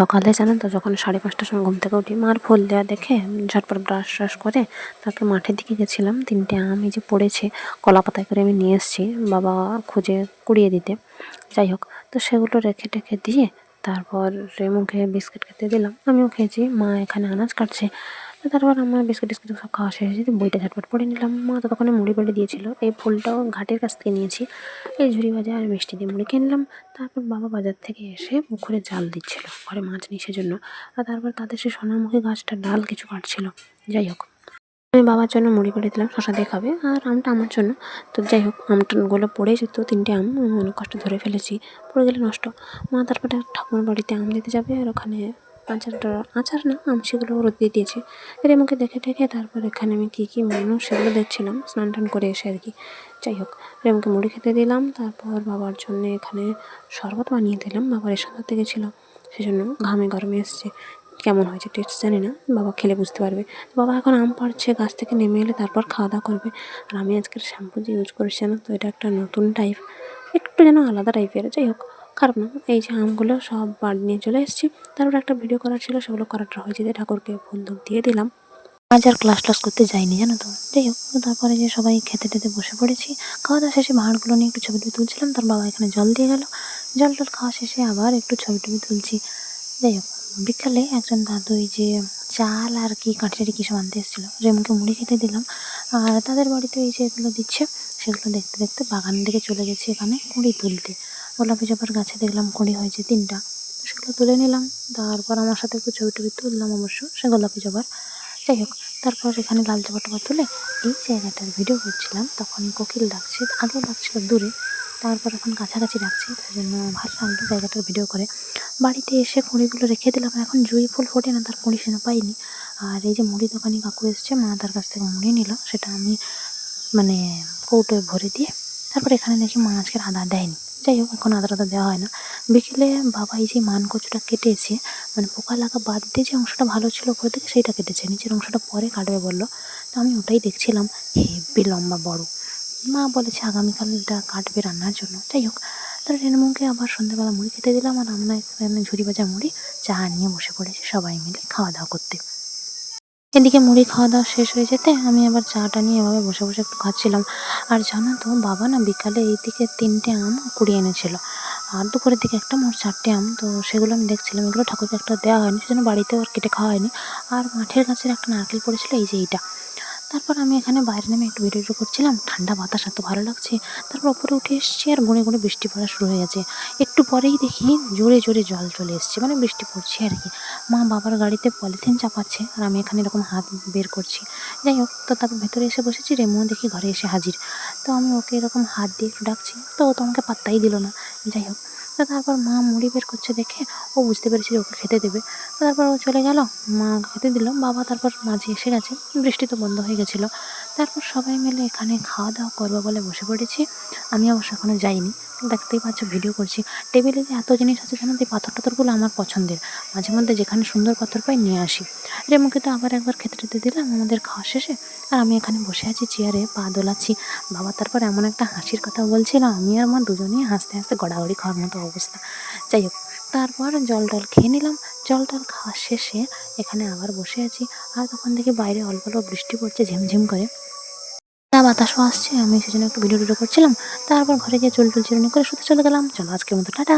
সকালে জানেন তো, যখন সাড়ে পাঁচটার সময় ঘুম থেকে উঠি, মার ফুল দেওয়া দেখে ঝটপট ব্রাশ ট্রাশ করে তারপরে মাঠের দিকে গেছিলাম। তিনটে আম যে পড়েছে, কলা পাতায় করে আমি নিয়ে এসেছি বাবা খুঁজে কুড়িয়ে দিতে। যাই হোক, তো সেগুলো রেখে টেখে দিয়ে তারপর রেমুকে বিস্কিট খেতে দিলাম। আমিও খেয়েছি, মা এখানে আনাজ কাটছে। তারপর আমার বিস্কুট টিস্কুট সব খাওয়া শেষ হয়েছে, বইটা ঝটপট পড়ে নিলাম। মা ততক্ষণে মুড়ি বেড়ে দিয়েছিল। এই ফুলটাও ঘাটের কাছ থেকে নিয়েছি। এই ঝুড়ি ভাজা আর মিষ্টি দিয়ে মুড়ি কিনলাম তারপর বাবা বাজার থেকে এসে পুকুরে জাল দিচ্ছিল, ঘরে মাছ নিয়ে সেজন্য আর তারপর তাদের সে সোনামুখী গাছটা ডাল কিছু কাটছিল। যাই হোক, আমি বাবার জন্য মুড়ি করে দিলাম, শশা দিয়ে খাবে। আর আমটা আমার জন্য। তো যাই হোক, আমটাগুলো পড়ে যেত তিনটে আম, আমি অনেক কষ্ট ধরে ফেলেছি। পড়ে গেলে নষ্ট। মা তারপরে ঠাকুমার বাড়িতে আম দিতে যাবে আর ওখানে আচারটা আচার না, আম সেগুলো রোদ দিয়ে দিয়েছে। এর আমাকে দেখে টেখে তারপর এখানে আমি কী কী মেনু সেগুলো দেখছিলাম, স্নান টান করে এসে আর কি। যাই হোক, রেমুকে মুড়ি খেতে দিলাম, তারপর বাবার জন্য এখানে শরবত বানিয়ে দিলাম, বাবার এসে ধরতে গেছিল সেজন্য ঘামে গরমে এসছে। কেমন হয়েছে টেস্ট জানি না, বাবা খেলে বুঝতে পারবে। বাবা এখন আম পাড়ছে, গাছ থেকে নেমে এলে তারপর খাওয়া দাওয়া করবে। আর আমি আজকের শ্যাম্পু যে ইউজ করছি না তো, এটা একটা নতুন টাইপ একটু যেন আলাদা টাইপের যাই হোক না এই যে আমগুলো সব বাড়ি নিয়ে চলে এসেছি। তারপর একটা ভিডিও করার ছিল, সেগুলো করাটা হয়েছে যে ঠাকুরকে ফুল দিয়ে দিলাম। আজ আর ক্লাস ক্লাস করতে যাইনি, জানো তো? যাই হোক, তারপরে যে সবাই খেতে টেতে বসে পড়েছি খাওয়া দাওয়া শেষে ভাঁড়গুলো নিয়ে একটু ছবি টবি তুলছিলাম, তার বাবা এখানে জল দিয়ে গেল। জল টল খাওয়া শেষে আবার একটু ছবি টবি তুলছি। যাই হোক, বিকালে একজন দাদু এই যে চাল আর কি কাঠি কী সব আনতে এসেছিল, রেমুকে মুড়ি খেতে দিলাম। আর তাদের বাড়িতে এই যে এগুলো দিচ্ছে, সেগুলো দেখতে দেখতে বাগান দিকে চলে গেছি এখানে কুঁড়ি তুলতে। গোলাপি জবার গাছে দেখলাম কুঁড়ি হয়েছে তিনটা। তো সেগুলো তুলে নিলাম। তারপর আমার সাথে একটু ছবি টবি তুললাম অবশ্য সে গোলাপি জবার। যাই হোক, তারপর এখানে লাল জবা টবা তুলে এই জায়গাটার ভিডিও করছিলাম। তখন কোকিল ডাকছে আগেও ডাকছিল দূরে, তারপর এখন কাছাকাছি রাখছি তাই জন্য ভালো লাগল জায়গাটার ভিডিও করে। বাড়িতে এসে কুঁড়িগুলো রেখে দিলাম। এখন জুঁই ফুল ফোটে না, তার কুঁড়ি সেনা পাইনি। আর এই যে মুড়ি দোকানি কাকু এসছে, মা তার কাছ থেকে মুড়ি নিল। সেটা আমি মানে কৌটোয় ভরে দিয়ে, তারপর এখানে দেখি মা আজকের আদা দেয়নি। যাই হোক এখন আদা টাদা দেওয়া হয় না। বিকেলে বাবা এই যে মান কচুটা কেটেছে মানে পোকা লাগা বাদ দিয়ে যে অংশটা ভালো ছিল উপর থেকে সেইটা কেটেছে, নিচের অংশটা পরে কাটবে বলল। তো আমি ওটাই দেখছিলাম, হেব্বি লম্বা বড়। মা বলেছে আগামীকাল এটা কাটবে রান্নার জন্য। যাই হোক তার রেণুমুখে আবার সন্ধ্যাবেলা মুড়ি খেতে দিলাম আর আমরা এখানে ঝুড়ি ভাজা মুড়ি, চা নিয়ে বসে পড়েছি সবাই মিলে খাওয়া দাওয়া করতে। এদিকে মুড়ি খাওয়া দাওয়া শেষ হয়ে যেতে আমি আবার চাটা নিয়ে এভাবে বসে বসে একটু খাচ্ছিলাম। আর জানো তো, বাবা না বিকালে এই দিকে তিনটে আম কুড়িয়ে এনেছিল। আর দুপুরের দিকে একটা মোট চারটে আম, তো সেগুলো আমি দেখছিলাম। এগুলো ঠাকুরকে একটা দেওয়া হয়নি, সেজন্য বাড়িতেও আর কেটে খাওয়া হয়নি। আর মাঠের গাছের একটা নারকেল পড়েছিল, এই যে এইটা। তারপর আমি এখানে বাইরে নেমে একটু ভিডিও করছিলাম। ঠান্ডা বাতাস এত ভালো লাগছে। তারপর ওপরে উঠে এসেছি আর গুঁড়ে গুঁড়ে বৃষ্টি পড়া শুরু হয়ে গেছে। একটু পরেই দেখি জোরে জোরে জল চলে এসছে মানে বৃষ্টি পড়ছে আর কি। মা বাবার গাড়িতে পলিথিন চাপাচ্ছে আর আমি এখানে এরকম হাত বের করছি। যাই হোক, তো তারপর ভেতরে এসে বসেছি রেমু দেখি ঘরে এসে হাজির। তো আমি ওকে এরকম হাত দিয়ে একটু ডাকছি, তো ও তো আমাকে পাত্তাই দিল না। যাই হোক তো তারপর মা মুড়ি বের করছে দেখে ও বুঝতে পেরেছে যে ওকে খেতে দেবে। তো তারপর ও চলে গেল, মা খেতে দিল, বাবা তারপর মাঝে এসে গেছে, বৃষ্টি তো বন্ধ হয়ে গেছিল। তারপর সবাই মিলে এখানে খাওয়া দাওয়া করব বলে বসে পড়েছি। আমি অবশ্য এখনও যাইনি। দেখতেই পাচ্ছ ভিডিও করছি। টেবিলে যে এত জিনিস আছে তো, এই পাথর টাথরগুলো আমার পছন্দের। মাঝে মধ্যে যেখানে সুন্দর পাথর পাই নিয়ে আসি। রেমুকে তো আবার একবার খেতে দিলাম আমাদের খাওয়া শেষে। আর আমি এখানে বসে আছি চেয়ারে পা দোলাচ্ছি। বাবা তারপর এমন একটা হাসির কথা বলছিল, আমি আর মা দুজনেই হাসতে হাসতে গড়াগড়ি খাওয়ার মতো অবস্থা। যাই হোক, তারপর জল টল খেয়ে নিলাম। জল টল খাওয়া শেষে এখানে আবার বসে আছি। আর তখন দেখি বাইরে অল্প অল্প বৃষ্টি পড়ছে, ঝিমঝিম করে। না বাতাসও আসছে, আমি সেজন্য একটু ভিডিও টিডিও করছিলাম। তারপর ঘরে গিয়ে চুল টুল চিরুনি করে শুতে চলে গেলাম। চলো আজকের মতো, টাটা!